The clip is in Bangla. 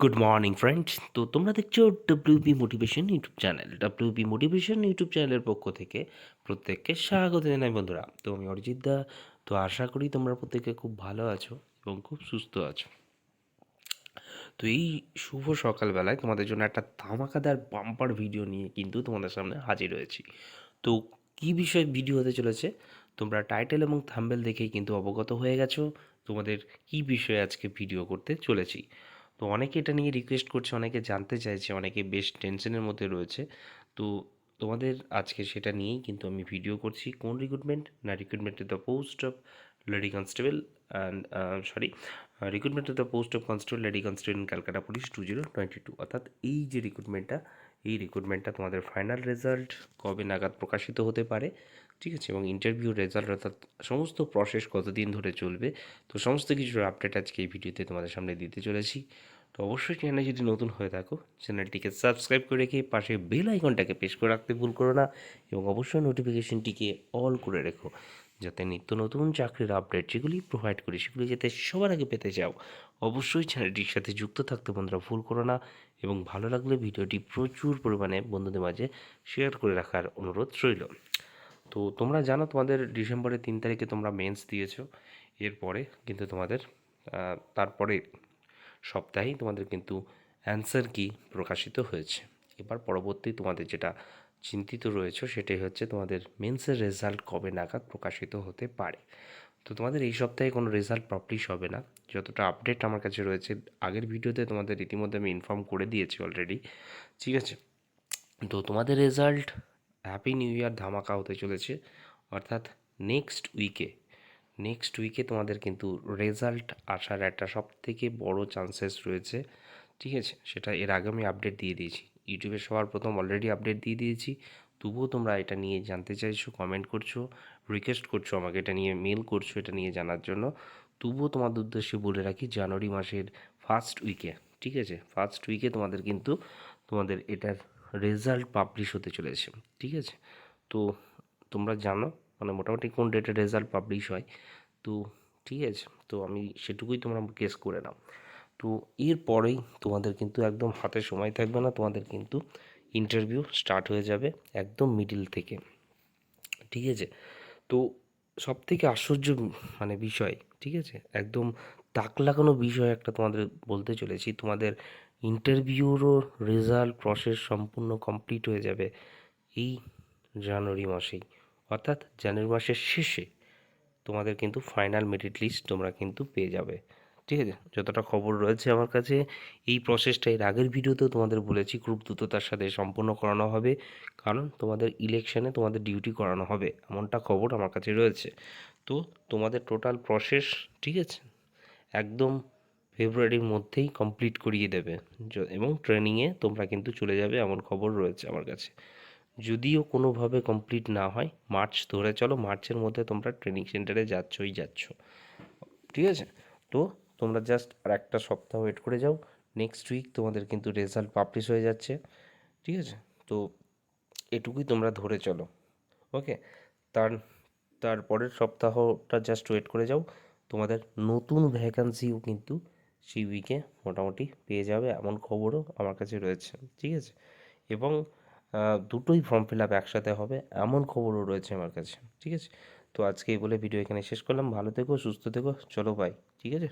গুড মর্নিং ফ্রেন্ডস তো তোমরা দেখছ WB motivation YouTube channel WB motivation YouTube চ্যানেলের পক্ষ থেকে প্রত্যেককে স্বাগত জানাই, বন্ধুরা। তো আমি অরিজিৎ দা। তো আশা করি তোমরা প্রত্যেকে খুব ভালো আছো এবং খুব সুস্থ আছো। তো এই শুভ সকালবেলায় তোমাদের জন্য একটা ধামাকাদার বাম্পার ভিডিও নিয়ে কিন্তু তোমাদের সামনে হাজির হয়েছি। তো কী বিষয়ে ভিডিও হতে চলেছে? তোমরা টাইটেল এবং থাম্বেল দেখেই কিন্তু অবগত হয়ে গেছো। তোমাদের কী বিষয়ে আজকে ভিডিও করতে চলেছি? তো অনেকে এটা নিয়ে রিকোয়েস্ট করছে, অনেকে জানতে চাইছে, অনেকে বেশ টেনশনের মধ্যে রয়েছে। তো তোমাদের আজকে সেটা নিয়েই কিন্তু আমি ভিডিও করছি, কোন রিক্রুটমেন্ট না recruitment to the post of lady constable and sorry recruitment to the post of constable lady constable in Calcutta police two zero twenty two অর্থাৎ এই যে রিক্রুটমেন্টটা এই রিক্রুটমেন্টটা তোমাদের ফাইনাল রেজাল্ট কবে নাগাদ প্রকাশিত হতে পারে, ঠিক আছে? এবং ইন্টারভিউ রেজাল্ট অর্থাৎ সমস্ত প্রসেস কতদিন ধরে চলবে, তো সমস্ত কিছুর আপডেট আজকে এই ভিডিওতে তোমাদের সামনে দিতে চলেছি। তো অবশ্যই চ্যানেলে যদি নতুন হয়ে থাকো, চ্যানেলটিকে সাবস্ক্রাইব করে রেখে পাশে বেল আইকনটাকে প্রেস করে রাখতে ভুল করো না এবং অবশ্যই নোটিফিকেশনটিকে অল করে রেখো। যাতে নিত্য নতুন চাকরির আপডেট যেগুলি প্রোভাইড করি, সেগুলি যাতে সবার আগে পেতে চাও, অবশ্যই চ্যানেলটির সাথে যুক্ত থাকতে বন্ধুরা ভুল করো না এবং ভালো লাগলে ভিডিওটি প্রচুর পরিমাণে বন্ধুদের মাঝে শেয়ার করে রাখার অনুরোধ রইল। তো তোমরা জানো তোমাদের ডিসেম্বরের তিন তারিখে তোমরা মেন্স দিয়েছ, এরপরে কিন্তু তোমাদের তারপরে সপ্তাহেই তোমাদের কিন্তু অ্যান্সার কি প্রকাশিত হয়েছে। এবার পরবর্তী তোমাদের যেটা চিন্তিত রয়েছে, সেটাই হচ্ছে তোমাদের মেন্সের রেজাল্ট কবে নাগাদ প্রকাশিত হতে পারে। তো তোমাদের এই সপ্তাহে কোনো রেজাল্ট পাবলিশ হবে না। যতটা আপডেট আমার কাছে রয়েছে, আগের ভিডিওতে তোমাদের ইতিমধ্যে আমি ইনফর্ম করে দিয়েছি অলরেডি ঠিক আছে? তো তোমাদের রেজাল্ট হ্যাপি নিউ ইয়ার ধামাকা হতে চলেছে, অর্থাৎ নেক্সট উইকে নেক্সট উইকে তোমাদের কিন্তু রেজাল্ট আসার একটা সব থেকে বড় চান্সেস রয়েছে, ঠিক আছে? সেটা এর আগে আমি আপডেট দিয়ে দিয়েছি। ইউটিউবে সবার প্রথম অলরেডি আপডেট দিয়ে দিয়েছি। তবুও তোমরা এটা নিয়ে জানতে চাইছো কমেন্ট করছ রিকোয়েস্ট করছ আমাকে এটা নিয়ে মেল করছ এটা নিয়ে জানার জন্য। তবুও তোমাদের উদ্দেশ্যে বলে রাখি, জানুয়ারি মাসের ফার্স্ট উইকে ঠিক আছে? ফার্স্ট উইকে তোমাদের কিন্তু তোমাদের এটার রেজাল্ট পাবলিশ হতে চলেছে, ঠিক আছে? তো তোমরা জানো মানে মোটামুটি কোন ডেটে রেজাল্ট পাবলিশ হয়? তো ঠিক আছে, তো আমি সেটুকুই তোমরা গেস করে নাও। তো এরপরেই তোমাদের কিন্তু একদম হাতে সময় থাকবে না, তোমাদের কিন্তু ইন্টারভিউ স্টার্ট হয়ে যাবে একদম মিডিল থেকে। ঠিক আছে? তো সব থেকে আশ্চর্য মানে বিষয়, ঠিক আছে? একদম তাক লাগানো বিষয় একটা তোমাদের বলতে চলেছি। তোমাদের ইন্টারভিউরও রেজাল্ট প্রসেস সম্পূর্ণ কমপ্লিট হয়ে যাবে এই জানুয়ারি মাসেই। অর্থাৎ জানুয়ারি মাসের শেষে তোমাদের কিন্তু ফাইনাল মেরিট লিস্ট তোমরা কিন্তু পেয়ে যাবে। ঠিক আছে? যতটা খবর রয়েছে আমার কাছে, এই প্রসেসটা এর আগের ভিডিওতেও তোমাদের বলেছি খুব দ্রুততার সাথে সম্পূর্ণ করানো হবে। কারণ তোমাদের ইলেকশনে তোমাদের ডিউটি করানো হবে, এমনটা খবর আমার কাছে রয়েছে। তো তোমাদের টোটাল প্রসেস ঠিক আছে? একদম ফেব্রুয়ারির মধ্যেই কমপ্লিট করিয়ে দেবে। এবং ট্রেনিংয়ে তোমরা কিন্তু চলে যাবে এমন খবর রয়েছে আমার কাছে। যদিও কোনোভাবে কমপ্লিট না হয় মার্চ ধরে চলো মার্চের মধ্যে তোমরা ট্রেনিং সেন্টারে যাচ্ছই যাচ্ছ। ঠিক আছে? তো তোমরা জাস্ট আর একটা সপ্তাহ ওয়েট করে যাও। নেক্সট উইক তোমাদের কিন্তু রেজাল্ট পাবলিশ হয়ে যাচ্ছে। ঠিক আছে? তো এটুকুই তোমরা ধরে চলো। ওকে তার তারপরের সপ্তাহটা জাস্ট ওয়েট করে যাও। তোমাদের নতুন ভ্যাকান্সিও কিন্তু সেই উইকে মোটামুটি পেয়ে যাবে এমন খবরও আমার কাছে রয়েছে। ঠিক আছে? এবং দুটোই ফর্ম ফিল আপ একসাথে হবে এমন খবরও রয়েছে আমার কাছে। ঠিক আছে? তো আজকে এই বলে ভিডিও এখানে শেষ করলাম। ভালো থেকো, সুস্থ থেকো। চলো বাই ঠিক আছে?